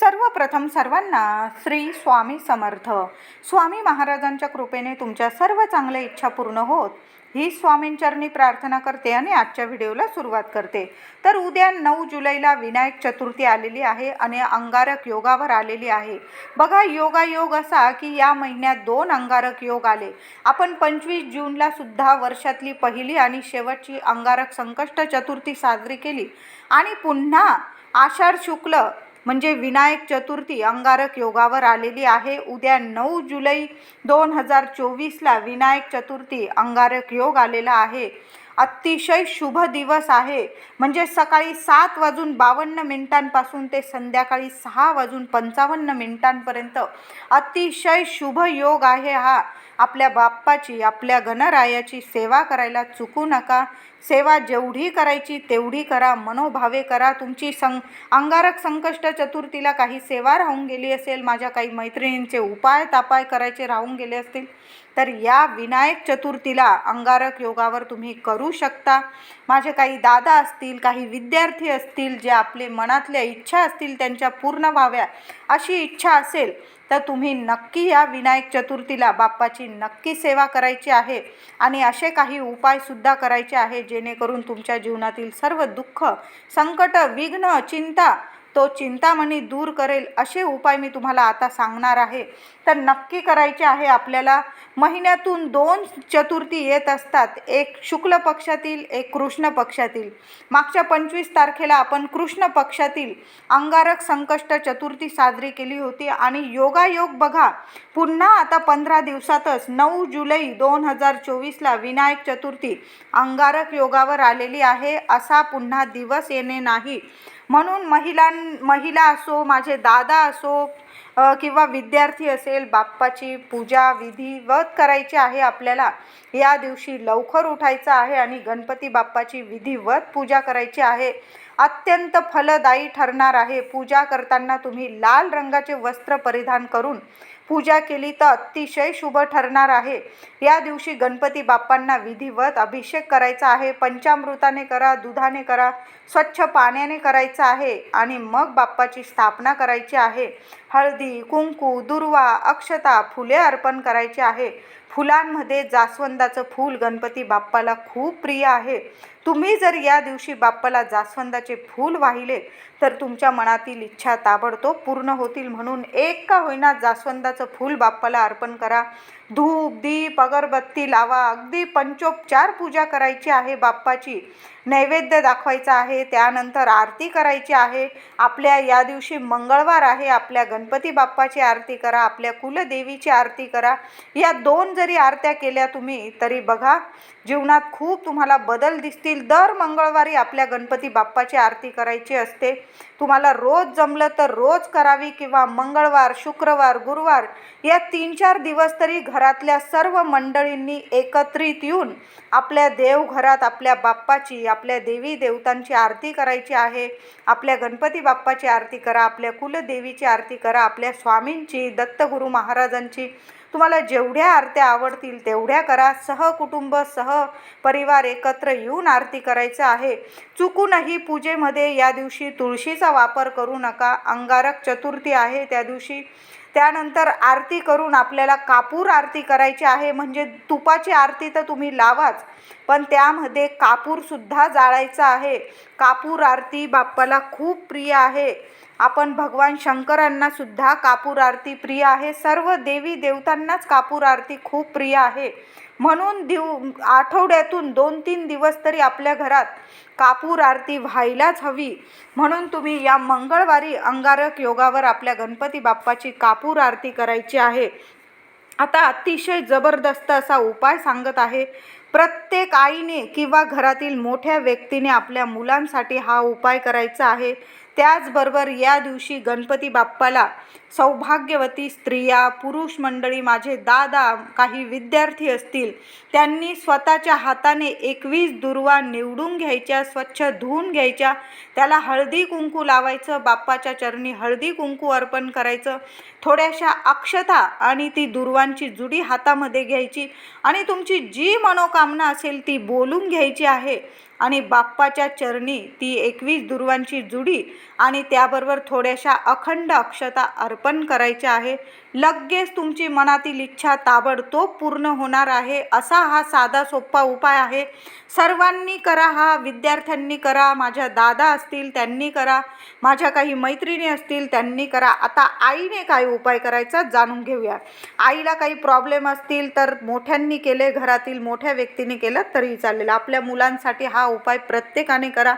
सर्वप्रथम सर्वांना श्री स्वामी समर्थ. स्वामी महाराजांच्या कृपेने तुमच्या सर्व चांगल्या इच्छा पूर्ण होत. ही स्वामींचरणी प्रार्थना करते आणि आजच्या व्हिडिओला सुरुवात करते. तर उद्या नऊ जुलैला विनायक चतुर्थी आलेली आहे आणि अंगारक योगावर आलेली आहे. बघा योगायोग असा की या महिन्यात दोन अंगारक योग आले. आपण पंचवीस जूनला सुद्धा वर्षातली पहिली आणि शेवटची अंगारक संकष्ट चतुर्थी साजरी केली. आणि पुन्हा आषाढ शुक्ल म्हणजे विनायक चतुर्थी अंगारक योगावर आलेली आहे. उद्या नऊ जुलै दोन हजार चोवीसला विनायक चतुर्थी अंगारक योग आलेला आहे. अतिशय शुभ दिवस आहे. म्हणजे सकाळी सात वाजून बावन्न मिनिटांपासून ते संध्याकाळी सहा वाजून पंचावन्न मिनिटांपर्यंत अतिशय शुभ योग आहे हा. आपल्या बाप्पाची आपल्या गणरायाची सेवा करायला चुकू नका. सेवा जेवढी करायची तेवढी करा. मनोभावे करा. तुमची सं अंगारक संकष्ट चतुर्थीला काही सेवा राहून गेली असेल माझ्या काही मैत्रिणींचे उपाय तापाय करायचे राहून गेले असतील तर या विनायक चतुर्थीला अंगारक योगावर तुम्ही करू शकता. माझे काही दादा असतील काही विद्यार्थी असतील जे आपले मनातल्या इच्छा असतील त्यांच्या पूर्ण व्हाव्या अशी इच्छा असेल तर तुम्ही नक्की या विनायक चतुर्थीला बाप्पाची नक्की सेवा करायची आहे आणि असे काही उपायसुद्धा करायचे आहे जेणेकरून तुमच्या जीवनातील सर्व दुःख संकट विघ्न चिंता तो चिंतामणी दूर करेल असे उपाय मी तुम्हाला आता सांगणार आहे. तर नक्की करायचे आहे आपल्याला. महिन्यातून दोन चतुर्थी येत असतात. एक शुक्ल पक्षातील एक कृष्ण पक्षातील. मागच्या पंचवीस तारखेला आपण कृष्ण पक्षातील अंगारक संकष्ट चतुर्थी साजरी केली होती आणि योगायोग बघा. पुन्हा आता पंधरा दिवसातच नऊ जुलै दोन हजार चोवीसला विनायक चतुर्थी अंगारक योगावर आलेली आहे. असा पुन्हा दिवस येणे नाही. म्हणून महिलां महिला असो माझे दादा असो किंवा विद्यार्थी असेल बाप्पाची पूजा विधिवत करायची आहे आपल्याला. या दिवशी लवकर उठायचं आहे आणि गणपती बाप्पाची विधिवत पूजा करायची आहे. अत्यंत फलदायी ठरणार आहे. पूजा करताना तुम्ही लाल रंगाचे वस्त्र परिधान करून पूजा केली तर अतिशय शुभ ठरणार आहे. या दिवशी गणपती बाप्पांना विधिवत अभिषेक करायचा आहे. पंचामृताने करा दुधाने करा स्वच्छ पाण्याने करायचं आहे आणि मग बाप्पाची स्थापना करायची आहे. हळदी कुंकू दुर्वा अक्षता फुले अर्पण करायचे आहे. फुलांमध्ये जास्वंदाचं फूल गणपती बाप्पाला खूप प्रिय आहे. तुम्ही जर या दिवशी बाप्पाला जास्वंदाचे फूल वाहिले तर तुमच्या मनातील इच्छा ताबडतोब पूर्ण होतील म्हणून एक का होईना जास्वंदाचं फूल बाप्पाला अर्पण करा. धूप दीप अगरबत्ती लावा. अगदी पंचोपचार पूजा करायची आहे बाप्पाची. नैवेद्य दाखवायचा आहे त्यानंतर आरती करायची आहे. आपल्या या दिवशी मंगळवार आहे आपल्या गणपती बाप्पाची आरती करा आपल्या कुलदेवीची आरती करा. या दोन जरी आरत्या केल्या तुम्ही तरी बघा जीवनात खूप तुम्हाला बदल दिसतील. दर मंगळवारी आपल्या गणपती बाप्पाची आरती करायची असते. तुम्हाला रोज जमलं तर रोज करावी किंवा मंगळवार शुक्रवार गुरुवार या तीन चार दिवस तरी घरातल्या सर्व मंडळींनी एकत्रित येऊन आपल्या देवघरात आपल्या बाप्पाची आपल्या देवी देवतांची आरती करायची आहे. आपल्या गणपती बाप्पाची आरती करा आपल्या कुलदेवीची आरती करा आपल्या स्वामींची दत्तगुरू महाराजांची. तुम्हाला जेवढ्या आरत्या आवडतील तेवढ्या करा. सहकुटुंब सह परिवार एकत्र येऊन आरती करायचं आहे. चुकूनही पूजेमध्ये या दिवशी तुळशीचा वापर करू नका. अंगारक चतुर्थी आहे त्या दिवशी. त्यानंतर आरती करून आपल्याला कापूर आरती करायची आहे. म्हणजे तुपाची आरती तर तुम्ही लावाच पण त्यामध्ये कापूरसुद्धा जाळायचा आहे. कापूर आरती बाप्पाला खूप प्रिय आहे. आपण भगवान शंकरांना सुद्धा कापूर आरती प्रिय आहे. सर्व देवी देवतांनाच कापूर आरती खूप प्रिय आहे. म्हणून दिव आठवड्यातून दोन तीन दिवस तरी आपल्या घरात कापूर आरती व्हायलाच हवी. म्हणून तुम्ही या मंगळवारी अंगारक योगावर आपल्या गणपती बाप्पाची कापूर आरती करायची आहे. आता अतिशय जबरदस्त असा उपाय सांगत आहे. प्रत्येक आईने किंवा घरातील मोठ्या व्यक्तीने आपल्या मुलांसाठी हा उपाय करायचा आहे. त्याचबरोबर या दिवशी गणपती बाप्पाला सौभाग्यवती स्त्रिया पुरुष मंडळी माझे दादा काही विद्यार्थी असतील त्यांनी स्वतःच्या हाताने एकवीस दुर्वा निवडून घ्यायच्या स्वच्छ धुवून घ्यायच्या. त्याला हळदी कुंकू लावायचं बाप्पाच्या चरणी हळदी कुंकू अर्पण करायचं. थोड्याशा अक्षता आणि ती दुर्वांची जुडी हातामध्ये घ्यायची आणि तुमची जी मनोकामना असेल ती बोलून घ्यायची आहे. आणि बाप्पाच्या चरणी ती एकवीस दुर्वांची जुडी आणि त्याबरोबर थोड्याशा अखंड अक्षता अर्पण करायच्या आहे. लगेच तुमची मनातील इच्छा ताबडतोब पूर्ण होणार आहे. असा हा साधा सोपा उपाय आहे. सर्वांनी करा हा विद्यार्थ्यांनी करा माझ्या दादा असतील त्यांनी करा माझ्या काही मैत्रिणी असतील त्यांनी करा. आता आईने काय उपाय करायचा जाणून घेऊया. आईला काही प्रॉब्लेम असतील तर मोठ्यांनी केले घरातील मोठ्या व्यक्तीने केलं तरी चालेल. आपल्या मुलांसाठी हा उपाय प्रत्येकाने करा.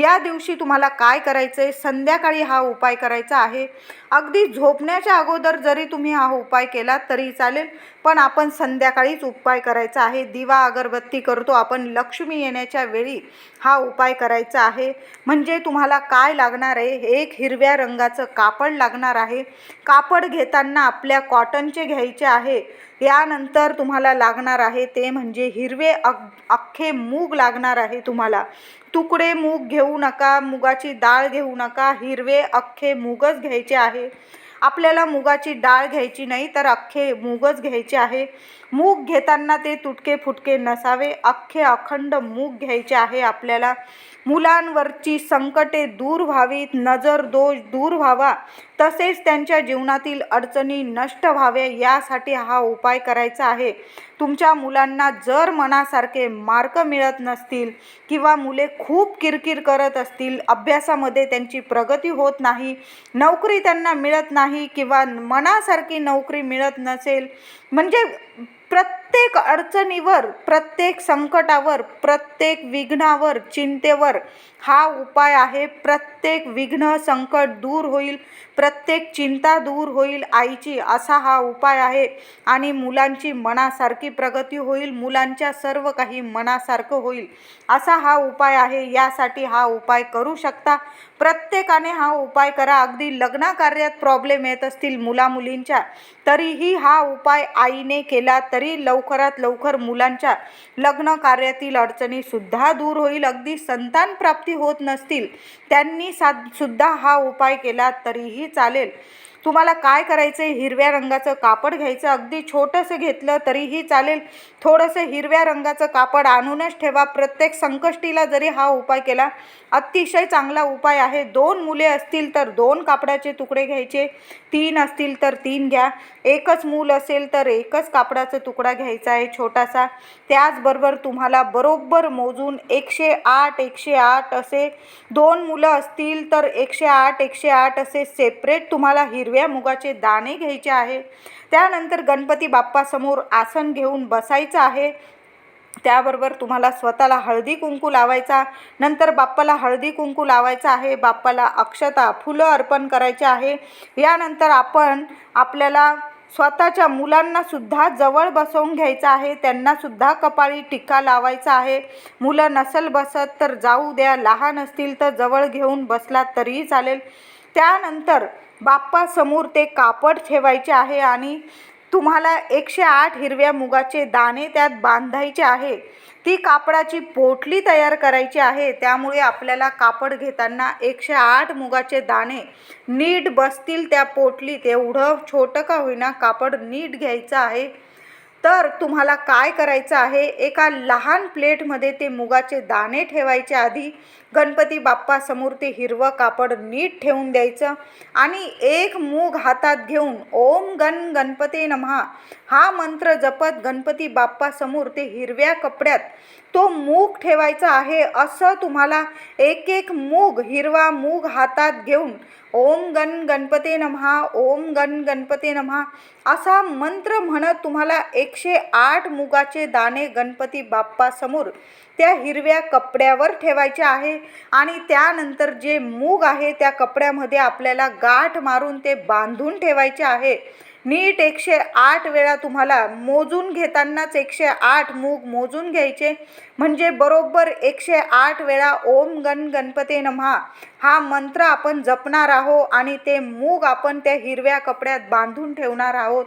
या दिवशी तुम्हाला काय करायचं आहे संध्याकाळी हा उपाय करायचा आहे. अगदी झोपण्याच्या अगोदर जरी तुम्ही हा उपाय केला तरी चालेल पण आपण संध्याकाळीच उपाय करायचा आहे. दिवा अगरबत्ती करतो. आपण लक्ष्मी येण्याच्या वेळी हा उपाय करायचा आहे. म्हणजे तुम्हाला काय लागणार आहे? एक हिरव्या रंगाचं कापड लागणार आहे. कापड घेताना आपल्या कॉटनचे घ्यायचे आहे. यानंतर तुम्हाला लागणार आहे ते म्हणजे हिरवे अग अख्खे मूग लागणार आहे तुम्हाला. तुकडे मूग घेऊ नका मुगाची डाळ घेऊ नका हिरवे अख्खे मूगच घ्यायचे आहे. आपल्याला मुगाची डाळ घ्यायची नाही तर अख्खे मूगच घ्यायचे आहे. मूग घेताना ते तुटके फुटके नसावे अख्खे अखंड मूग घ्यायचे आहे आपल्याला. मुलांवरची संकटे दूर व्हावीत नजर दोष दूर व्हावा. तसेच त्यांच्या जीवनातील अडचणी नष्ट व्हावे यासाठी हा उपाय करायचा आहे. तुमच्या मुलांना जर मनासारखे मार्क मिळत नसतील किंवा मुले खूप किरकिर करत असतील अभ्यासामध्ये त्यांची प्रगती होत नाही नोकरी त्यांना मिळत नाही किंवा मनासारखी नोकरी मिळत नसेल म्हणजे प्रत्येक प्रत्येक अडचणीवर प्रत्येक संकटावर प्रत्येक विघ्नावर चिंतेवर हा उपाय आहे. प्रत्येक विघ्न संकट दूर होईल प्रत्येक चिंता दूर होईल आईची असा हा उपाय आहे. आणि मुलांची मनासारखी प्रगती होईल मुलांच्या सर्व काही मनासारखं होईल असा हा उपाय आहे. यासाठी हा उपाय करू शकता. प्रत्येकाने हा उपाय करा. अगदी लग्नकार्यात प्रॉब्लेम येत असतील मुलामुलींच्या तरीही हा उपाय आईने केला तरी लव लवकरात लवकर मुलांच्या लग्न कार्यातील अडचणीसुद्धा दूर होईल. अगदी संतान प्राप्ती होत नसतील त्यांनी सा सुद्धा हा उपाय केला तरीही चालेल. तुम्हाला काय करायचं आहे हिरव्या रंगाचं कापड घ्यायचं अगदी छोटंसं घेतलं तरीही चालेल. थोडंसं हिरव्या रंगाचं कापड आणूनच ठेवा. प्रत्येक संकष्टीला जरी हा उपाय केला अतिशय चांगला उपाय आहे. दोन मुले असतील तर दोन कापडाचे तुकडे घ्यायचे तीन असतील तर तीन घ्या. एकच मूल असेल तर एकच कापडाचा तुकडा घ्यायचा आहे छोटासा. त्याचबरोबर तुम्हाला बरोबर मोजून एकशे आठ एकशे आठ असे दोन मुलं असतील तर एकशे आठ एकशे आठ असे सेपरेट तुम्हाला हिरव्या मुगाचे दाणे घ्यायचे आहे. त्यानंतर गणपती बाप्पासमोर आसन घेऊन बसायचं आहे. त्याबरोबर तुम्हाला स्वतःला हळदी कुंकू लावायचा नंतर बाप्पाला हळदी कुंकू लावायचा आहे. बाप्पाला अक्षता फुलं अर्पण करायचे आहे. यानंतर आपण आपल्याला स्वतःच्या मुलांना सुद्धा जवळ बसवून घ्यायचं आहे. त्यांना सुद्धा कपाळी टिक्का लावायचा आहे. मुलं नसल बसत तर जाऊ द्या लहान असतील तर जवळ घेऊन बसलात तरीही चालेल. त्यानंतर बाप्पासमोर ते कापड ठेवायचे आहे आणि तुम्हाला एकशे आठ हिरव्या मुगाचे दाणे त्यात बांधायचे आहे. ती कापडाची पोटली तयार करायची आहे. त्यामुळे आपल्याला कापड घेताना एकशे आठ मुगाचे दाणे नीट बसतील त्या पोटलीत. एवढं छोटं का होईना कापड नीट घ्यायचं आहे. तर तुम्हाला काय करायचं आहे? एका लहान प्लेटमध्ये ते मुगाचे दाणे ठेवायचे आधी गणपती बाप्पासमोर ते हिरवं कापड नीट ठेवून द्यायचं आणि एक मूग हातात घेऊन ओम गण गणपते नमहा. हा मंत्र जपत गणपती बाप्पासमोर ते हिरव्या कपड्यात तो मूग ठेवायचा आहे असं तुम्हाला एक एक मूग हिरवा मूग हातात घेऊन ओम गण गणपते नमहा ओम गण गणपते नमहा असा मंत्र म्हणत तुम्हाला एकशे आठ मुगाचे दाणे गणपती बाप्पासमोर त्या हिरव्या कपड्यावर ठेवायचे आहे. आणि त्यानंतर जे मूग आहे त्या कपड्यामध्ये आपल्याला गाठ मारून ते बांधून ठेवायचे आहे. नीट एकशे आठ वेळा तुम्हाला मोजून घेतानाच एकशे आठ मूग मोजून घ्यायचे. म्हणजे बरोबर एकशे आठ वेळा ओम गण गणपते नमहा. हा मंत्र आपण जपणार आहोत आणि ते मूग आपण त्या हिरव्या कपड्यात बांधून ठेवणार आहोत.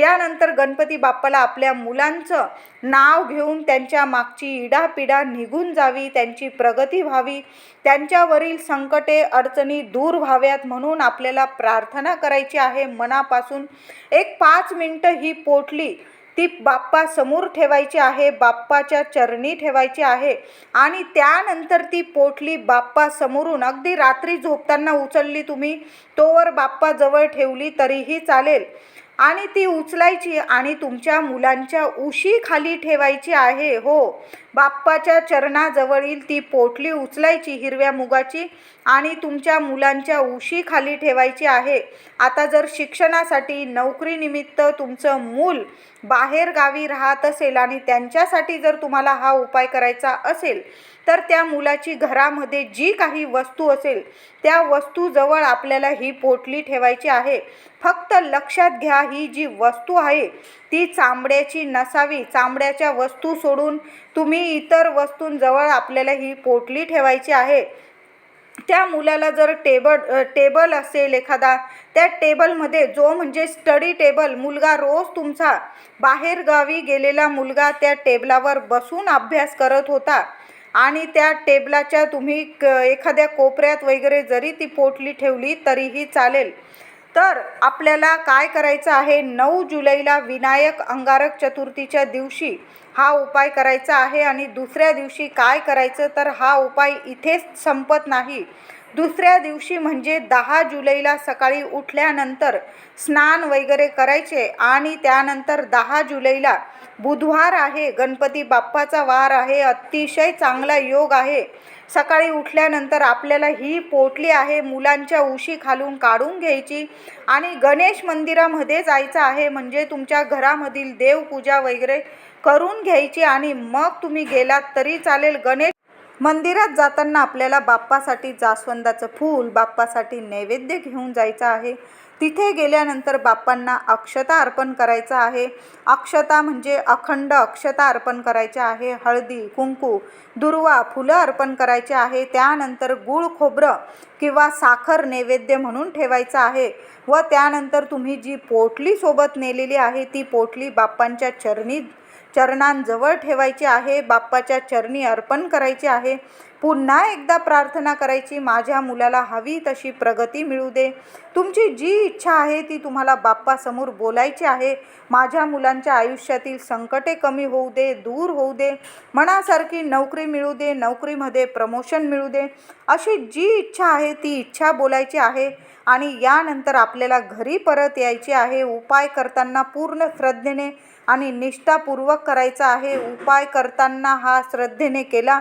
यानंतर गणपती बाप्पाला आपल्या मुलांचं नाव घेऊन त्यांच्या मागची इडापिडा निघून जावी त्यांची प्रगती व्हावी त्यांच्यावरील संकटे अडचणी दूर व्हाव्यात म्हणून आपल्याला प्रार्थना करायची आहे. मनापासून एक पाच मिनटं ही पोटली ती बाप्पा समोर ठेवायची आहे बाप्पाच्या चरणी ठेवायची आहे आणि त्यानंतर ती पोटली बाप्पा समोरून अगदी रात्री झोपताना उचलली तुम्ही. तोवर बाप्पा जवळ ठेवली तरीही चालेल. आणि ती उचलायची आणि तुमच्या मुलांच्या उशी खाली ठेवायची आहे हो. बाप्पाच्या चरणाजवळील ती पोटली उचलायची हिरव्या मुगाची आणि तुमच्या मुलांच्या उशी खाली ठेवायची आहे. आता जर शिक्षणासाठी नोकरीनिमित्त तुमचं मूल बाहेर गावी राहत असेल आणि त्यांच्यासाठी जर तुम्हाला हा उपाय करायचा असेल तर त्या मुलाची घरामध्ये जी काही वस्तू असेल त्या वस्तूजवळ आपल्याला ही पोटली ठेवायची आहे. फक्त लक्षात घ्या ही जी वस्तू आहे ती चांबड्याची नसावी. चांबड्याच्या वस्तू सोडून तुम्ही इतर वस्तूंजवळ आपल्याला ही पोटली ठेवायची आहे. त्या मुलाला जर टेबल टेबल असेल एखादा त्या टेबलमध्ये जो म्हणजे स्टडी टेबल मुलगा रोज तुमचा बाहेरगावी गेलेला मुलगा त्या टेबलावर बसून अभ्यास करत होता आणि त्या टेबलाच्या तुम्ही क एखाद्या कोपऱ्यात वगैरे जरी ती पोटली ठेवली तरीही चालेल. तर आपल्याला काय करायचं आहे? नऊ जुलैला विनायक अंगारक चतुर्थीच्या दिवशी हा उपाय करायचा आहे आणि दुसऱ्या दिवशी काय करायचं? तर हा उपाय इथेच संपत नाही. दुसऱ्या दिवशी म्हणजे दहा जुलैला सकाळी उठल्यानंतर स्नान वगैरे करायचे आणि त्यानंतर दहा जुलैला बुधवार आहे गणपती बाप्पाचा वार आहे अतिशय चांगला योग आहे. सकाळी उठल्यानंतर आपल्याला ही पोटली आहे मुलांच्या उशी खालून काढून घ्यायची आणि गणेश मंदिरामध्ये जायचं आहे म्हणजे तुमच्या घरामधील देवपूजा वगैरे करून घ्यायची आणि मग तुम्ही गेलात तरी चालेल. गणेश मंदिरात जाताना आपल्याला बाप्पासाठी जास्वंदाचं फूल बाप्पासाठी नैवेद्य घेऊन जायचं आहे. तिथे गेल्यानंतर बाप्पांना अक्षता अर्पण करायचं आहे. अक्षता म्हणजे अखंड अक्षता अर्पण करायच्या आहे. हळदी कुंकू दुर्वा फुलं अर्पण करायचे आहे. त्यानंतर गूळ खोबरं किंवा साखर नैवेद्य म्हणून ठेवायचं आहे व त्यानंतर तुम्ही जी पोटली सोबत नेलेली आहे ती पोटली बाप्पांच्या चरणी चरणांजवळ ठेवायचे आहे बाप्पाच्या चरणी अर्पण करायचे आहे. पुन्हा एकदा प्रार्थना करायची माझ्या मुलाला हवी तशी प्रगती मिळू दे. तुमची जी इच्छा आहे ती तुम्हाला बाप्पासमोर बोलायची आहे. माझ्या मुलांच्या आयुष्यातील संकटे कमी होऊ दे दूर होऊ दे. मनासारखी नोकरी मिळू दे नोकरीमध्ये प्रमोशन मिळू दे. अशी जी इच्छा आहे ती इच्छा बोलायची आहे आणि यानंतर आपल्याला घरी परत यायचे आहे. उपाय करताना पूर्ण श्रद्धेने आणि निष्ठापूर्वक करायचा आहे उपाय करताना हा श्रद्धेने केला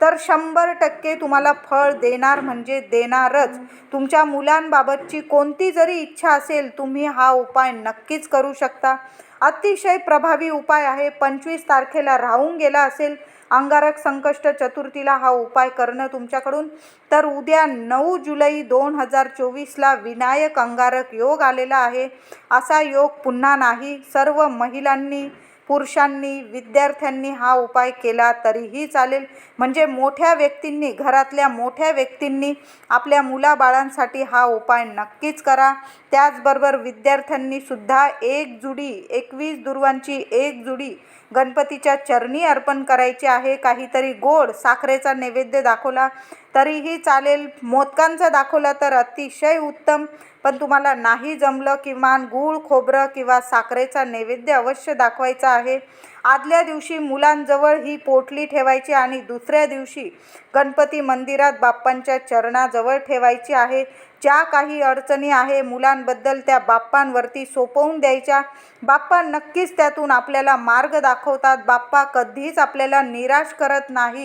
तर शंभर टक्के तुम्हाला फळ देणार म्हणजे देणारच. तुमच्या मुलांबाबतची कोणती जरी इच्छा असेल तुम्ही हा उपाय नक्कीच करू शकता. अतिशय प्रभावी उपाय आहे. पंचवीस तारखेला राहून गेला असेल अंगारक संकष्ट चतुर्थीला हा उपाय करणं तुमच्याकडून. तर उद्या नऊ जुलै दोन हजार चोवीसला विनायक अंगारक योग आलेला आहे. असा योग पुन्हा नाही. सर्व महिलांनी पुरुषांनी विद्यार्थ्यांनी हा उपाय केला तरीही चालेल. म्हणजे मोठ्या व्यक्तींनी घरातल्या मोठ्या व्यक्तींनी आपल्या मुलाबाळांसाठी हा उपाय नक्कीच करा. त्याचबरोबर विद्यार्थ्यांनी सुद्धा एक जुडी एकवीस दुर्वांची एक जुडी गणपतीच्या चरणी अर्पण करायची आहे. काहीतरी गोड साखरेचा नैवेद्य दाखवला तरीही चालेल. मोदकांचा दाखवला तर अतिशय उत्तम. पण तुम्हाला नाही जमलं किमान गूळ खोबरं किंवा साखरेचा नैवेद्य अवश्य दाखवायचा आहे. आहे. आदल्या दिवशी मुलांजवळ ही पोटली ठेवायची आणि दुसऱ्या दिवशी गणपती मंदिरात बाप्पांच्या चरणाजवळ ठेवायची आहे. ज्या काही अडचणी आहे मुलांबद्दल त्या बाप्पांवरती सोपवून द्यायच्या. बाप्पा नक्कीच त्यातून आपल्याला मार्ग दाखवतात. बाप्पा कधीच आपल्याला निराश करत नाही.